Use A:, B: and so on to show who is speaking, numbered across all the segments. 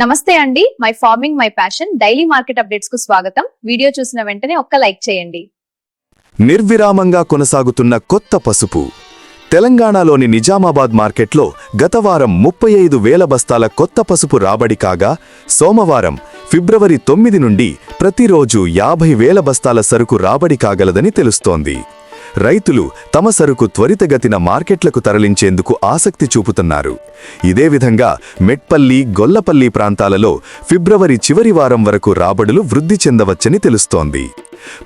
A: నమస్తే అండి. My farming my passion daily market అప్డేట్స్కు స్వాగతం. వీడియో చూసిన వెంటనే ఒక్క లైక్ చేయండి.
B: నిర్విరామంగా కొనసాగుతున్న కొత్త పసుపు. తెలంగాణలోని నిజామాబాద్ మార్కెట్లో గత వారం ముప్పై ఐదు వేల బస్తాల కొత్త పసుపు రాబడి కాగా సోమవారం ఫిబ్రవరి తొమ్మిది నుండి ప్రతిరోజు యాభై వేల బస్తాల సరుకు రాబడి కాగలదని తెలుస్తోంది. రైతులు తమ సరుకు త్వరితగతిన మార్కెట్లకు తరలించేందుకు ఆసక్తి చూపుతున్నారు. ఇదే విధంగా మెట్పల్లి గొల్లపల్లి ప్రాంతాలలో ఫిబ్రవరి చివరి వారం వరకు రాబడులు వృద్ధి చెందవచ్చని తెలుస్తోంది.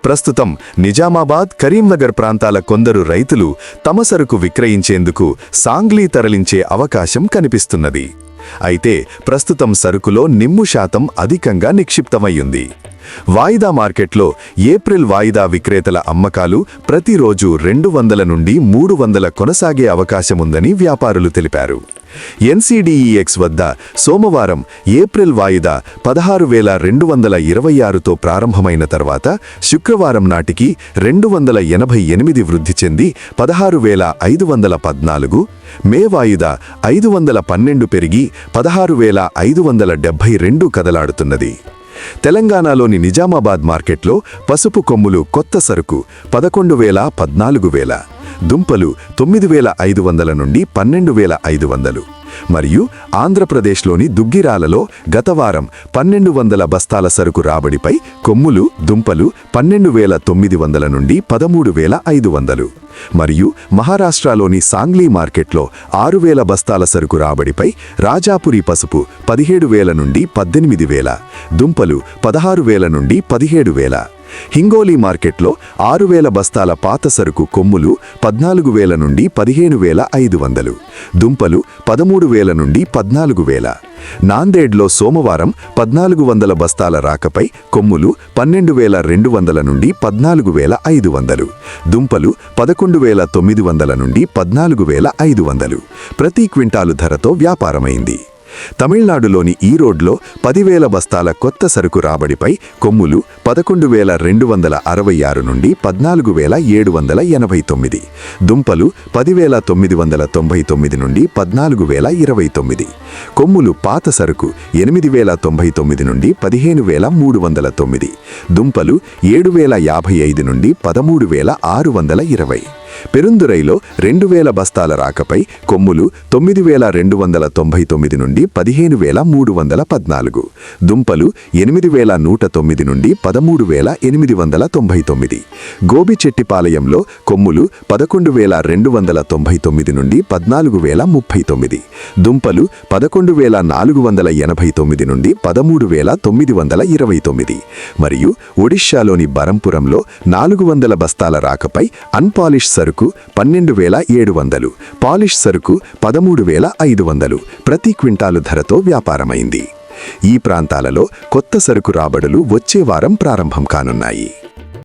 B: ప్రస్తుతం నిజామాబాద్ కరీంనగర్ ప్రాంతాల కొందరు రైతులు తమ సరుకు విక్రయించేందుకు సాంగ్లీ తరలించే అవకాశం కనిపిస్తున్నది. అయితే ప్రస్తుతం సరుకులో నిమ్ము శాతం అధికంగా నిక్షిప్తమయ్యుంది. వాయిదా మార్కెట్లో ఏప్రిల్ వాయిదా విక్రేతల అమ్మకాలు ప్రతిరోజు రెండు వందల నుండి మూడు వందల కొనసాగే అవకాశముందని వ్యాపారులు తెలిపారు. ఎన్సీడీఈఎక్స్ వద్ద సోమవారం ఏప్రిల్ వాయిదా పదహారు వేల రెండు వందల ఇరవై ఆరుతో ప్రారంభమైన తర్వాత శుక్రవారం నాటికి రెండు వందల ఎనభై ఎనిమిది వృద్ధి చెంది పదహారు వేల ఐదు వందల పద్నాలుగు మే వాయిదా ఐదు వందల పన్నెండు పెరిగి పదహారు వేల ఐదు వందల డెబ్బై రెండు కదలాడుతున్నది. తెలంగాణలోని నిజామాబాద్ మార్కెట్లో పసుపు కొమ్ములు కొత్త సరుకు పదకొండు వేల పద్నాలుగు వేల దుంపలు తొమ్మిది వేల ఐదు వందల నుండి పన్నెండు వేల ఐదు వందలు. మరియు ఆంధ్రప్రదేశ్లోని దుగ్గిరాలలో గత వారం పన్నెండు వందల బస్తాల సరుకు రాబడిపై కొమ్ములు దుంపలు పన్నెండు వేల తొమ్మిది వందల నుండి పదమూడు వేల ఐదు వందలు. మరియు మహారాష్ట్రలోని సాంగ్లీ మార్కెట్లో ఆరు వేల బస్తాల సరుకు రాబడిపై రాజాపురి పసుపు పదిహేడు వేల నుండి పద్దెనిమిది వేల దుంపలు పదహారు వేల నుండి పదిహేడు వేల. హింగోలీ మార్కెట్లో ఆరు వేల బస్తాల పాత సరుకు కొమ్ములు పద్నాలుగు వేల నుండి పదిహేను వేల ఐదు వందలు. దుంపలు పదమూడు వేల నుండి పద్నాలుగు వేల. నాందేడ్లో సోమవారం పద్నాలుగు వందల బస్తాల రాకపై కొమ్ములు పన్నెండు వేల రెండు వందల నుండి పద్నాలుగు వేల ఐదు వందలు. దుంపలు పదకొండు వేల తొమ్మిది వందల నుండి పద్నాలుగు వేల ఐదు వందలు. ప్రతి క్వింటాలు ధరతో వ్యాపారమైంది. తమిళనాడులోని ఈరోడ్లో పదివేల బస్తాల కొత్త సరుకు రాబడిపై కొమ్ములు పదకొండు వేల రెండు వందల అరవై ఆరు నుండి పద్నాలుగు వేల ఏడు వందల ఎనభై తొమ్మిది దుంపలు పదివేల తొమ్మిది వందల తొంభై తొమ్మిది నుండి పద్నాలుగు వేల ఇరవై తొమ్మిది కొమ్ములు పాత సరుకు ఎనిమిది వేల తొంభై తొమ్మిది నుండి పదిహేను వేల మూడు వందల తొమ్మిది దుంపలు ఏడు వేల యాభై ఐదు నుండి పదమూడు వేల ఆరు వందల ఇరవై. పెరుందురైలో రెండు వేల బస్తాల రాకపై కొమ్ములు తొమ్మిది వేల రెండు వందల తొంభై తొమ్మిది నుండి పదిహేను వేల మూడు వందల పద్నాలుగు. దుంపలు ఎనిమిది వేల నూట తొమ్మిది నుండి పదమూడు వేల ఎనిమిది వందల తొంభై తొమ్మిది. గోబిచెట్టిపాలయంలో కొమ్ములు పదకొండు వేల రెండు వందల తొంభై తొమ్మిది నుండి పద్నాలుగు వేల ముప్పై తొమ్మిది. దుంపలు పదకొండు వేల నాలుగు వందల ఎనభై తొమ్మిది నుండి పదమూడు వేల తొమ్మిది వందల ఇరవై తొమ్మిది. మరియు ఒడిషాలోని బరంపురంలో నాలుగు వందల బస్తాల రాకపై అన్పాలిష్ సరుకు సరుకు పన్నెండు వేల ఏడు వందలు. పాలిష్ సరుకు పదమూడు వేల ఐదు వందలు. ప్రతి క్వింటాలు ధరతో వ్యాపారమైంది. ఈ ప్రాంతాలలో కొత్త సరుకు రాబడులు వచ్చే వారం ప్రారంభం కానున్నాయి.